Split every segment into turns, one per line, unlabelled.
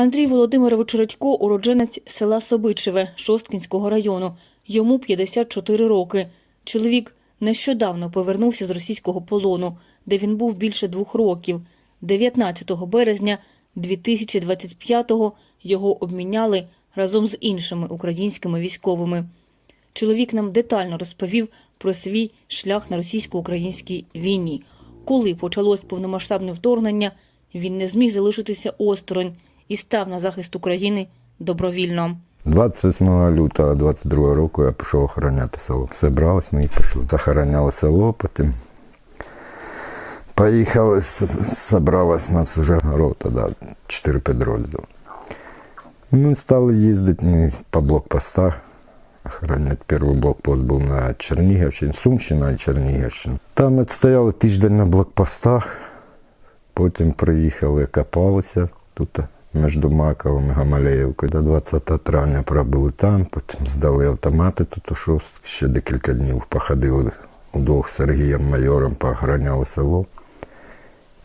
Андрій Володимирович Радько – уродженець села Собичеве Шосткінського району. Йому 54 роки. Чоловік нещодавно повернувся з російського полону, де він був більше двох років. 19 березня 2025-го його обміняли разом з іншими українськими військовими. Чоловік нам детально розповів про свій шлях на російсько-українській війні. Коли почалось повномасштабне вторгнення, він не зміг залишитися осторонь і став на захист України добровільно.
28 лютого 22 року я пішов охороняти село. Зібрались ми і пішли. Захороняли село, потім поїхали, зібралась нас вже рота, да, 4 підрозділи. Ну, стали їздити ми по блокпостах. Охранять перший блокпост був на Чернігівщині, Сумщина і Чернігівщина. Там ми стояли тиждень на блокпостах, потім приїхали, копалися тут між Маковим і Гамалеївкою. До 20 травня пробули там, потім здали автомати тут у шостки, ще декілька днів походили удвох з Сергієм майором, поохороняли село.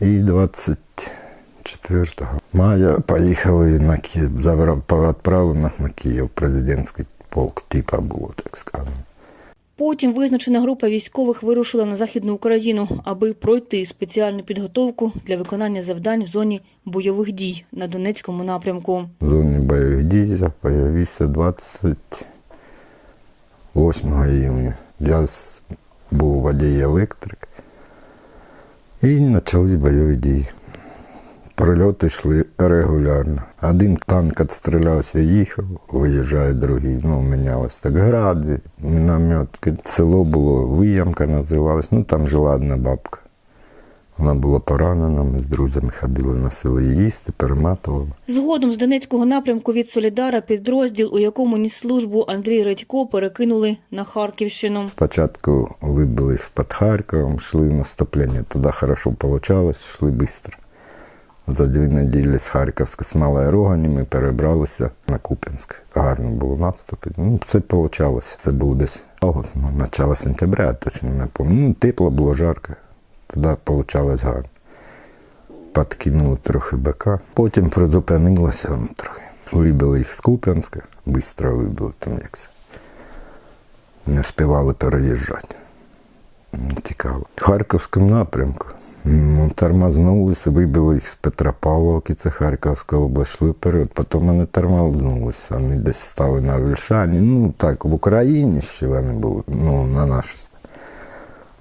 І 24 мая поїхали на Київ, відправили нас на Київ, президентський полк, типа було, так скажемо.
Потім визначена група військових вирушила на Західну Україну, аби пройти спеціальну підготовку для виконання завдань в зоні бойових дій на Донецькому напрямку.
В зоні бойових дій я появився 28 июня. Я був водій електрик. І почались бойові дії. Прильоти йшли регулярно. Один танк відстрілявся, їхав, виїжджає другий. Ну, мінялось так гради, мінометки. Село було, виямка називалась. Ну там жила одна бабка. Вона була поранена, ми з друзями ходили на село їсти, перематували.
Згодом з Донецького напрямку від Солідара підрозділ, у якому ніс службу Андрій Радько, перекинули на Харківщину.
Спочатку вибили їх з-під Харковом, йшли в наступлення. Тоді хорошо вийшло, йшли швидко. За дві неділі з Харківська з Малої Рогані ми перебралися на Куп'янськ. Гарно було наступ. Ну, це вийшло. Це було десь август, ну, начало сентября, точно не пам'ятаю. Ну, тепло було жарко. Тоді вийшло гарно. Підкинули трохи БК. Потім призупинилося воно трохи. Вибили їх з Куп'янська, швидко вибили там якось не встигали переїжджати. Тікали. В Харківському напрямку. Ну, тормознулися, вибили їх з Петропавловки, це Харківська область, йшли вперед. Потім вони тормознулися, вони десь стали на Вільшані. Ну, так, в Україні ще вони були, ну, на нашій.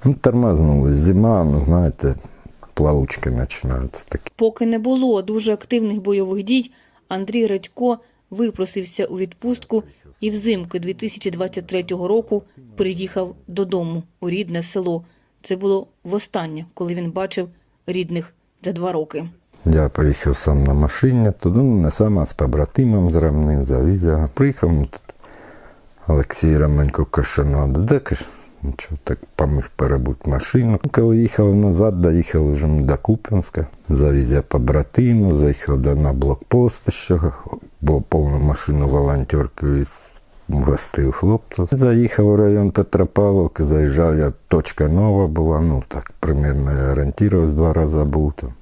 Ну, тормознулись. Зима, ну, знаєте, плавучки починаються такі.
Поки не було дуже активних бойових дій, Андрій Радько випросився у відпустку і взимку 2023 року приїхав додому у рідне село. Це було востаннє, коли він бачив рідних за два роки.
Я поїхав сам на машині, туди ну, не сам, а з побратимом з Ремним завіз. Приїхав тут Олексій каже, надо. Де нічого так поміг перебути машину. Коли їхали назад, доїхали вже до Куп'янська. Завіз я побратиму, заїхав до на блокпост ще, бо повну машину волонтерки гостив хлопців. Заїхав в район Петропавловки, заїжджав я, точка нова була, ну так, примерно я орієнтувався два рази був там.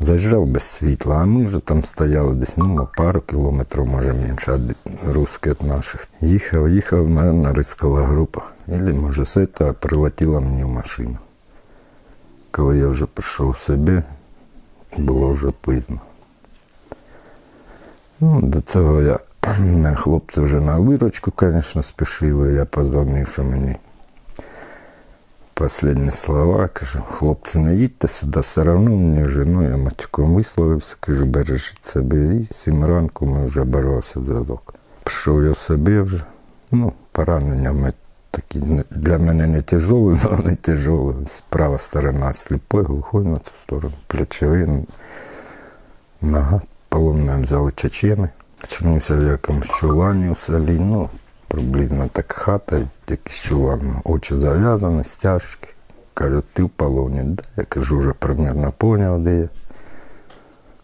Заїжджав без світла, а ми вже там стояли десь ну, пару кілометрів, може менше, від русських від наших. Їхав, їхав, мене рискала група. Или, може, з цього прилетіла мені в машину. Коли я вже прийшов собі, було вже пізно. Ну, до цього я хлопці вже на виручку, звісно, спішили. Я позвонив, що мені Последні слова, кажу, хлопці, не їдьте сюди, все одно мені вже, ну, я матюком висловився, кажу, бережіть себе. І сім ранку ми вже боровся зв'язок. Пішов я собі вже, ну, поранення такі для мене не тяжелі, але не тяжелі. Права сторона сліпой, глухой на цю сторону, плечовий, нога, полонним взяли чечени. Очнувся в якомусь чулані у селі, ну, приблизно так хата, якийсь чулан, очі зав'язані, стяжки. Кажуть, ти в полоні. Да, я кажу, вже примерно поняв, де я.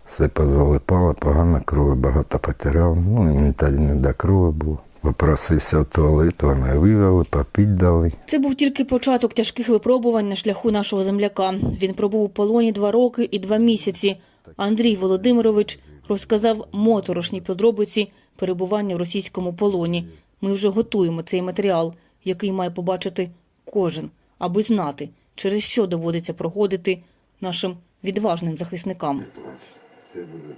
Все позалипало, погано крові багато потеряв. Ну, і мені тоді не до крові було. Попросився в туалет, вони вивели, попіть дали.
Це був тільки початок тяжких випробувань на шляху нашого земляка. Він пробув у полоні два роки і два місяці, Андрій Володимирович розказав моторошні подробиці перебування в російському полоні. Ми вже готуємо цей матеріал, який має побачити кожен, аби знати, через що доводиться проходити нашим відважним захисникам.
Це буде